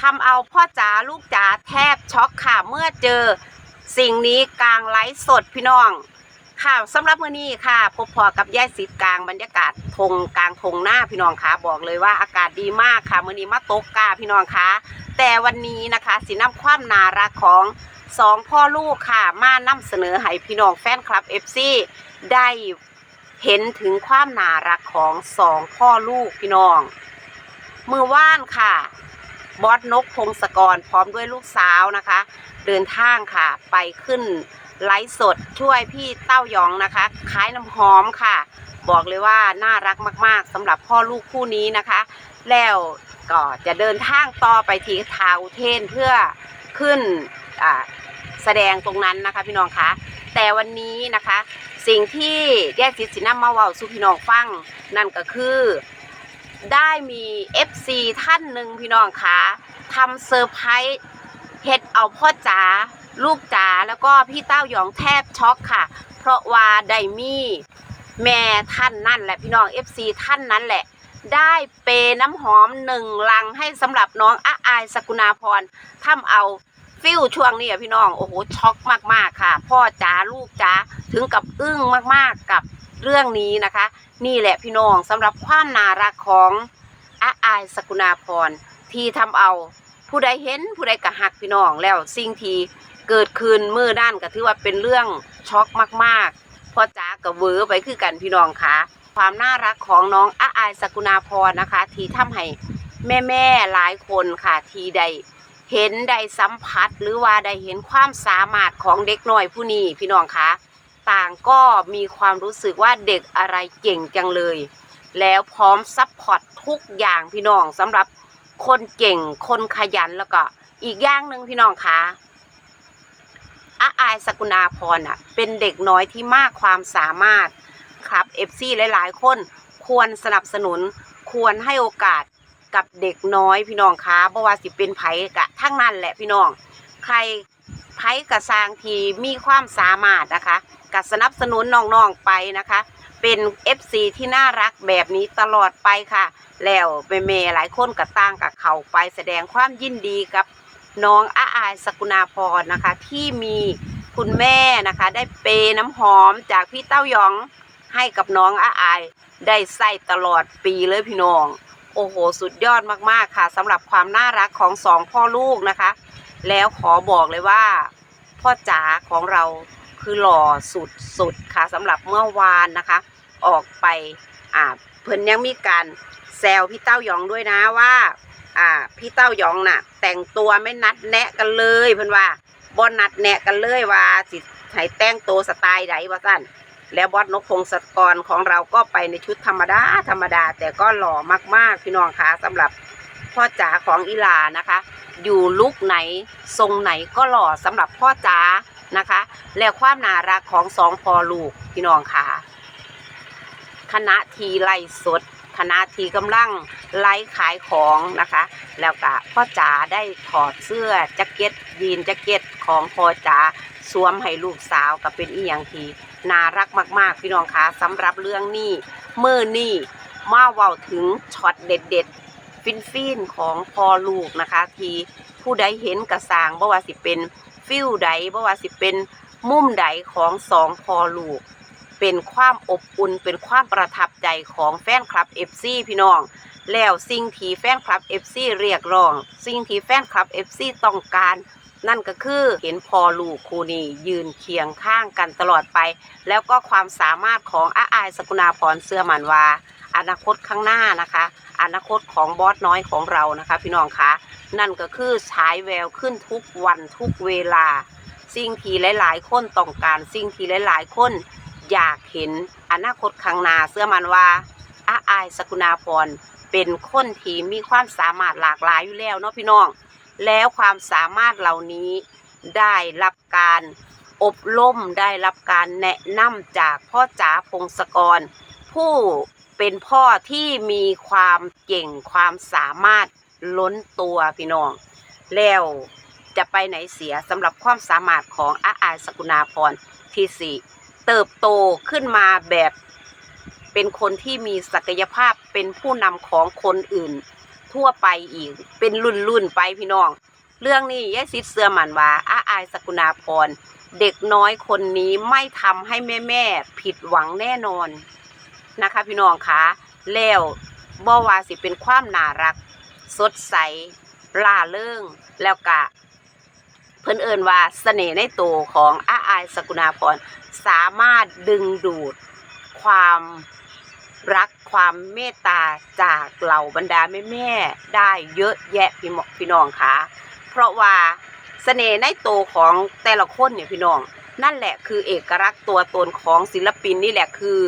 ทำเอาพ่อจ๋าลูกจ๋าแทบช็อกค่ะเมื่อเจอสิ่งนี้กลางไลฟ์สดพี่น้องค่ะสำหรับมื้อนี้ค่ะ พบพอกับย่ายสิทธิ์กลางบรรยากาศทงกลางทงหน้าพี่น้องค่ะบอกเลยว่าอากาศดีมากค่ะมื้อนี้มาตกกาพี่น้องค่ะแต่วันนี้นะคะสินำความน่ารักของสองพ่อลูกค่ะมานำเสนอให้พี่น้องแฟนคลับ FC ได้เห็นถึงความน่ารักของสองพ่อลูกพี่น้องมือว่านค่ะ บอสนกพงศกรพร้อมด้วยลูกสาวนะคะ เดินทางค่ะ ไปขึ้นไลฟ์สดช่วยพี่เต้ายองนะคะขายน้ำหอมค่ะ บอกเลยว่าน่ารักมากๆสำหรับพ่อลูกคู่นี้นะคะ แล้วก็จะเดินทางต่อไปที่ทาวเทนเพื่อขึ้นอ่าแสดงตรงนั้นนะคะพี่น้องคะแต่วันนี้นะคะ สิ่งที่แยกจิตสินำมาเว้าสู่พี่น้องฟังนั่นก็คือ ได้มี FC ท่านหนึ่งพี่น้องคะทำเซอร์ไพรส์เฮ็ดเอาพ่อจ๋าลูกจ๋าแล้วก็พี่เต้าหยองแทบช็อกค่ะ เพราะว่าได้มีแม่ท่านนั่นแหละพี่น้อง FC ท่านนั้นแหละ ได้เปน้ำหอมหนึ่งลังให้สำหรับน้องอาอายสกุณาพรทำเอาฟิลช่วงนี้อะพี่น้องโอ้โหช็อกมากๆค่ะ พ่อจ๋าลูกจ๋าถึงกับอึ้งมากๆกับ เรื่องนี้นะคะ นี่แหละพี่น้องสำหรับความน่ารักของอาอายสกุณาพรที่ทำเอาผู้ใดเห็นผู้ใดกระหักพี่น้องแล้วสิ่งที่เกิดขึ้นมือด้านก็ถือว่าเป็นเรื่องช็อกมากๆพ่อจ๋ากับเวอร์ไปคือกันพี่น้องค่ะความน่ารักของน้องอาอายสกุณาพรนะคะ ที่ทำให้แม่ๆหลายคนค่ะที่ได้เห็นได้สัมผัสหรือว่าได้เห็นความสามารถของเด็กน้อยผู้นี้พี่น้องคะ ต่างก็มีความรู้สึกว่าเด็กอะไรเก่งจังเลย แล้วพร้อมซัพพอร์ตทุกอย่างพี่น้องสำหรับคนเก่งคนขยันแล้วก็อีกอย่างหนึ่งพี่น้องคะอาอายสกุณาพรอะ เป็นเด็กน้อยที่มากความสามารถครับเอฟซีหลาย ๆ คนควรสนับสนุนควรให้โอกาสกับเด็กน้อยพี่น้องคะเพราะว่าสิเป็นไผกะทั้งนั้นแหละพี่น้อง ใคร ไผกระสร้างทีมีความสามารถนะคะกับสนับสนุนน้องๆไปนะคะ เป็น FC ที่น่ารักแบบนี้ตลอดไปค่ะ แล้วเมเมหลายคนก็ต่างกับเขาไปแสดงความยินดีกับน้องอาอายสกุณาพรนะคะ ที่มีคุณแม่นะคะ ได้เปย์น้ำหอมจากพี่เต้ายองให้กับน้องอาอาย ได้ใส่ตลอดปีเลยพี่น้อง อ้โห สุดยอดมากๆค่ะสำหรับความน่ารักของสองพ่อลูกนะคะ แล้วขอบอกเลยว่า พ่อจ๋าของเราคือหล่อสุดๆค่ะสำหรับเมื่อวานนะคะ ออกไปอ่าเพิ่นยังมีการแซวพี่เต้ายองด้วยนะว่าอ่าพี่เต้ายองน่ะ แต่งตัวไม่นัดแนะกันเลยเพิ่นว่าบอนัดแนะกันเลยว่าสิให้แต่งตัวสไตล์ใดว่าสั้น แล้วบอสนกพงศกรของเราก็ไปในชุดธรรมดาธรรมดา แต่ก็หล่อมากๆ พี่น้องคะสำหรับพ่อจ๋าของอีลานะคะ อยู่ลุกไหนทรงไหนก็หล่อสำหรับพ่อจ๋านะคะ และความน่ารักของสองพ่อลูกพี่น้องค่ะคณะทีไล่สดคณะทีกำลังไล่ขายของนะคะ แล้วก็พ่อจ๋าได้ถอดเสื้อแจ็คเก็ตยีนแจ็คเก็ตของพ่อจ๋าสวมให้ลูกสาวก็เป็นอีหยังที น่ารักมากๆ พี่น้องคะสำหรับเรื่องนี้เมื่อนี่มาเว้าถึงช็อตเด็ดๆฟินฟินๆ ของพอลูกนะคะ ที่ผู้ใดเห็นกระสางบ่ว่าสิเป็นฟิลใดบ่ว่าสิเป็นมุมใดของสองพอลูก เป็นความอบอุ่นเป็นความประทับใจของแฟนคลับ FC พี่น้องแล้วสิ่งที่แฟนคลับ FC เรียกร้อง สิ่งที่แฟนคลับ FC ต้องการ นั่นก็คือเห็นพอลูกคูนียืนเคียงข้างกันตลอดไป แล้วก็ความสามารถของอาอายสกุณาพรเสื้อมันวาอนาคตข้างหน้านะคะ อนาคตของบอสน้อยของเรานะคะ พี่น้องคะนั่นก็คือฉายแววขึ้นทุกวันทุกเวลา สิ่งที่หลาย ๆ คนต้องการ สิ่งที่หลาย ๆ คนอยากเห็นอนาคตข้างหน้าเสื้อมันว่าอาอายสกุณาพรเป็นคนที่มีความสามารถหลากหลายอยู่แล้วเนาะพี่น้อง แล้วความสามารถเหล่านี้ได้รับการอบรมได้รับการแนะนำจากพ่อจ๋าพงศกร ผู้เป็นพ่อที่มีความเก่งความสามารถล้นตัวพี่น้อง แล้วจะไปไหนเสียสำหรับความสามารถของอาอายสกุณาพรที่สี่เติบโตขึ้นมาแบบเป็นคนที่มีศักยภาพเป็นผู้นำของคนอื่น ทั่วไปอีก เป็นรุ่นรุ่นๆไปพี่น้อง เรื่องนี้ยายซิดเสือหมันว่าอาอายสกุณาพร เด็กน้อยคนนี้ไม่ทำให้แม่แม่ๆผิดหวังแน่นอนนะคะ พี่น้องคะแล้วบ่ว่าสิเป็นความน่ารัก สดใสล่าเริงแล้วก็เพิ่นเอินว่าเสน่ห์ในตัวของอาอายสกุณาพรสามารถดึงดูดความ รักความเมตตาจากเหล่าบรรดาแม่ๆได้เยอะแยะพี่หมพี่น้องคะเพราะว่าเสน่ห์ในตัวของแต่ละคนเนี่ยพี่น้อง นั่นแหละคือเอกลักษณ์ตัวตนของศิลปินนี่แหละคือ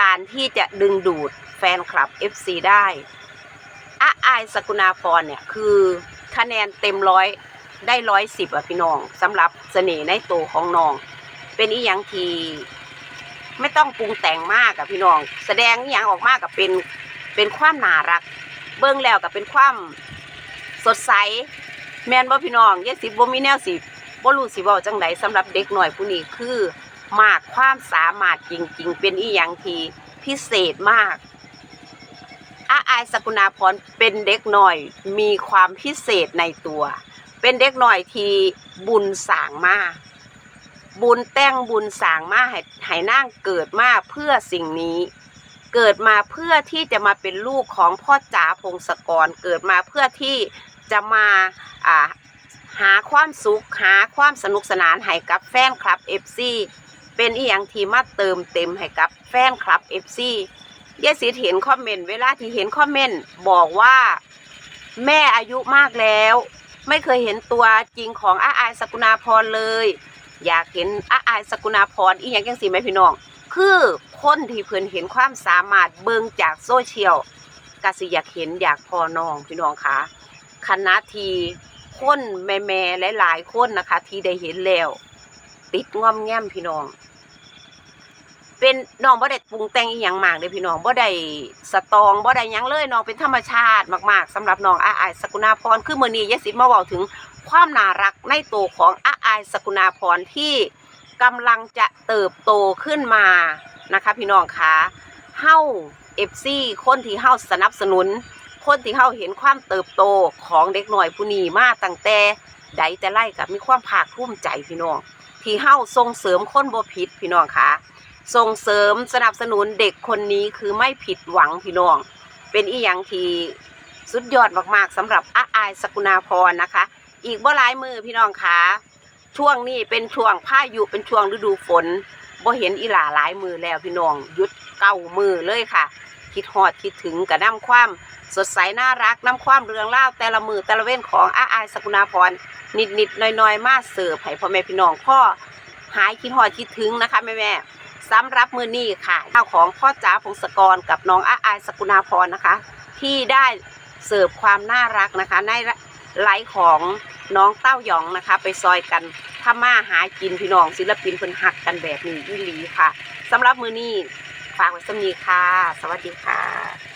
การที่จะดึงดูดแฟนคลับ FC ได้อาอายสกุณาพรเนี่ยคือคะแนนเต็มร้อยได้ร้อยสิบอะพี่น้องสำหรับเสน่ห์ในตัวของน้อง เป็นอีหยังที ไม่ต้องปรุงแต่งมากอะพี่น้อง แสดงอีหยังออกมากกับเป็นเป็นความน่ารัก เบิ่งแล้วกับเป็นความสดใส แมนบ่พี่น้องเยสิบ่มีแนวสิบ่รู้สิเว้าจังไดสำหรับเด็กหน่อยผู้นี้คือมากความสามารถจริง ๆ เป็นอีหยังทีพิเศษมากอาอายสกุณาพรเป็นเด็กหน่อยมีความพิเศษในตัว เป็นเด็กหน่อยที่บุญสางมาก บุญแต่งบุญสางมาให้ให้นางเกิดมาเพื่อสิ่งนี้ เกิดมาเพื่อที่จะมาเป็นลูกของพ่อจ๋าพงศกร เกิดมาเพื่อที่จะมาอ่าหาความสุขหาความสนุกสนานให้กับแฟนคลับ FC เป็นอีหยังที่มาเติมเต็มให้กับแฟนคลับ FC เยสิเห็นคอมเมนต์เวลาที่เห็นคอมเมนต์บอกว่าแม่อายุมากแล้ว ไม่เคยเห็นตัวจริงของอาอายสกุณาพรเลย อยากเห็นอาอายสกุณาพรอีหยังจังสีไหมพี่น้อง คือคนที่เพิ่นเห็นความสามารถเบิ่งจากโซเชียลกสิอยากเห็นอยากพอน้องพี่น้องคะคณะทีคนแม่แม่ๆหลายๆคนนะคะ ที่ได้เห็นแล้ว ติดง่อมแง่มพี่น้อง เป็นน้องบ่ได้ปรุงแต่งอีหยังมากเลยพี่น้องบ่ได้สตองบ่ได้หยังเลยน้องเป็นธรรมชาติมากๆสำหรับน้องอาอายสกุณาพรคือมื้อนี้ยายสิมาเว้าถึงความน่ารักในตัวของอาอายสกุณาพรที่กำลังจะเติบโตขึ้นมานะคะ พี่น้องคะเฮา FC คนที่เฮาสนับสนุน คนที่เฮาเห็นความเติบโตของเด็กหน่อยผู้นี้มาตั้งแต่ใดแต่ไล่กับมีความภาคภูมิใจพี่น้องที่เฮาส่งเสริมคนบ่ผิดพี่น้องคะ ส่งเสริมสนับสนุนเด็กคนนี้คือไม่ผิดหวังพี่น้อง เป็นอีหยังที่สุดยอดมากๆสำหรับอาอายสกุณาพรนะคะ อีกบ่หลายมือพี่น้องคะช่วงนี้เป็นช่วงพายุเป็นช่วงฤดูฝนบ่เห็นอีหลาหลายมือแล้วพี่น้องหยุดเก้ามือเลยค่ะ คิดฮอดคิดถึงกับน้ำความสดใสน่ารักน้ำความเรืองเล่าแต่ละมือแต่ละเว้นของอาอายสกุณาพรนิดๆน้อยๆมาเสิร์ฟให้พ่อแม่พี่น้องพ่อหายคิดฮอดคิดถึงนะคะแม่แม่ สำหรับมือนี้ค่ะข้าวของพ่อจ๋าพงศกรกับน้องอาอายสกุณาพรนะคะ ที่ได้เสิร์ฟความน่ารักนะคะ ในไลฟ์ของน้องเต้าหยองนะคะ ไปซอยกันถ้ามาหากินพี่น้องศิลปินเพิ่นหักกันแบบนี้อีหลีค่ะสำหรับมือนี้ฝากไว้สำนีค่ะ สวัสดีค่ะ